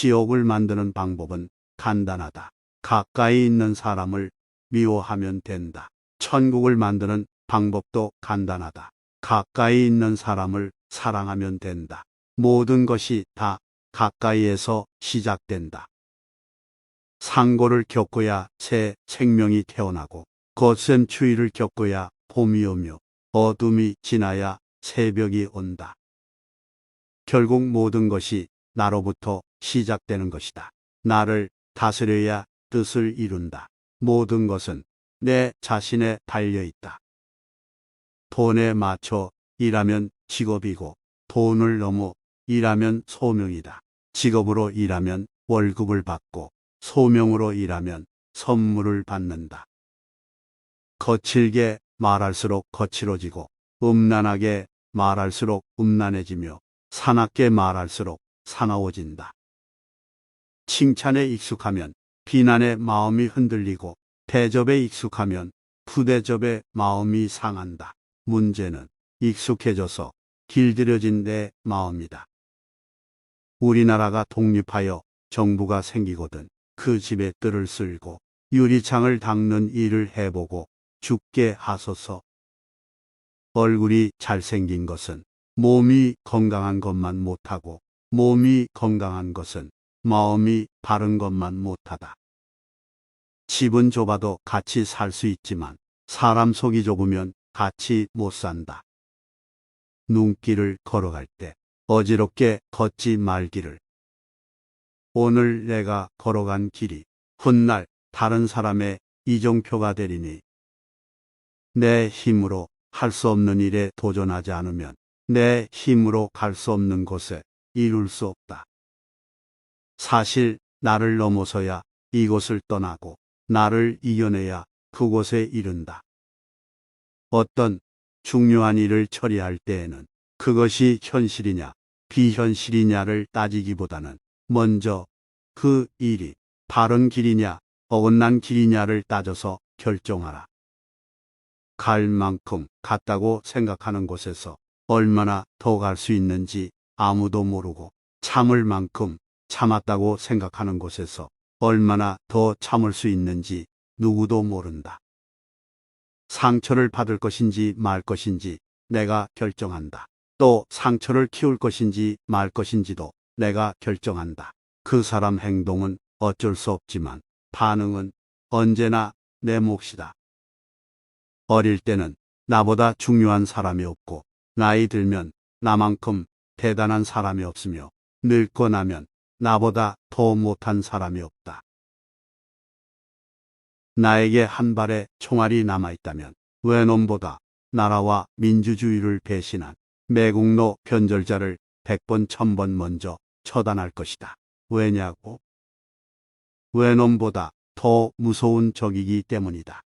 지옥을 만드는 방법은 간단하다. 가까이 있는 사람을 미워하면 된다. 천국을 만드는 방법도 간단하다. 가까이 있는 사람을 사랑하면 된다. 모든 것이 다 가까이에서 시작된다. 상고를 겪어야 새 생명이 태어나고 거센 추위를 겪어야 봄이 오며 어둠이 지나야 새벽이 온다. 결국 모든 것이 나로부터 시작되는 것이다. 나를 다스려야 뜻을 이룬다. 모든 것은 내 자신에 달려 있다. 돈에 맞춰 일하면 직업이고 돈을 넘어 일하면 소명이다. 직업으로 일하면 월급을 받고 소명으로 일하면 선물을 받는다. 거칠게 말할수록 거칠어지고 음란하게 말할수록 음란해지며 사납게 말할수록 사나워진다. 칭찬에 익숙하면 비난에 마음이 흔들리고 대접에 익숙하면 부대접에 마음이 상한다. 문제는 익숙해져서 길들여진 내 마음이다. 우리나라가 독립하여 정부가 생기거든 그 집에 뜰을 쓸고 유리창을 닦는 일을 해보고 죽게 하소서. 얼굴이 잘생긴 것은 몸이 건강한 것만 못하고 몸이 건강한 것은 마음이 바른 것만 못하다. 집은 좁아도 같이 살 수 있지만 사람 속이 좁으면 같이 못 산다. 눈길을 걸어갈 때 어지럽게 걷지 말기를. 오늘 내가 걸어간 길이 훗날 다른 사람의 이정표가 되리니 내 힘으로 할 수 없는 일에 도전하지 않으면 내 힘으로 갈 수 없는 곳에 이룰 수 없다. 사실 나를 넘어서야 이곳을 떠나고 나를 이겨내야 그곳에 이른다. 어떤 중요한 일을 처리할 때에는 그것이 현실이냐 비현실이냐를 따지기보다는 먼저 그 일이 바른 길이냐 어긋난 길이냐를 따져서 결정하라. 갈 만큼 갔다고 생각하는 곳에서 얼마나 더 갈 수 있는지 아무도 모르고 참을 만큼 참았다고 생각하는 곳에서 얼마나 더 참을 수 있는지 누구도 모른다. 상처를 받을 것인지 말 것인지 내가 결정한다. 또 상처를 키울 것인지 말 것인지도 내가 결정한다. 그 사람 행동은 어쩔 수 없지만 반응은 언제나 내 몫이다. 어릴 때는 나보다 중요한 사람이 없고 나이 들면 나만큼 대단한 사람이 없으며 늙고 나면 나보다 더 못한 사람이 없다. 나에게 한 발의 총알이 남아있다면 외놈보다 나라와 민주주의를 배신한 매국노 변절자를 백번 천번 먼저 처단할 것이다. 왜냐고? 외놈보다 더 무서운 적이기 때문이다.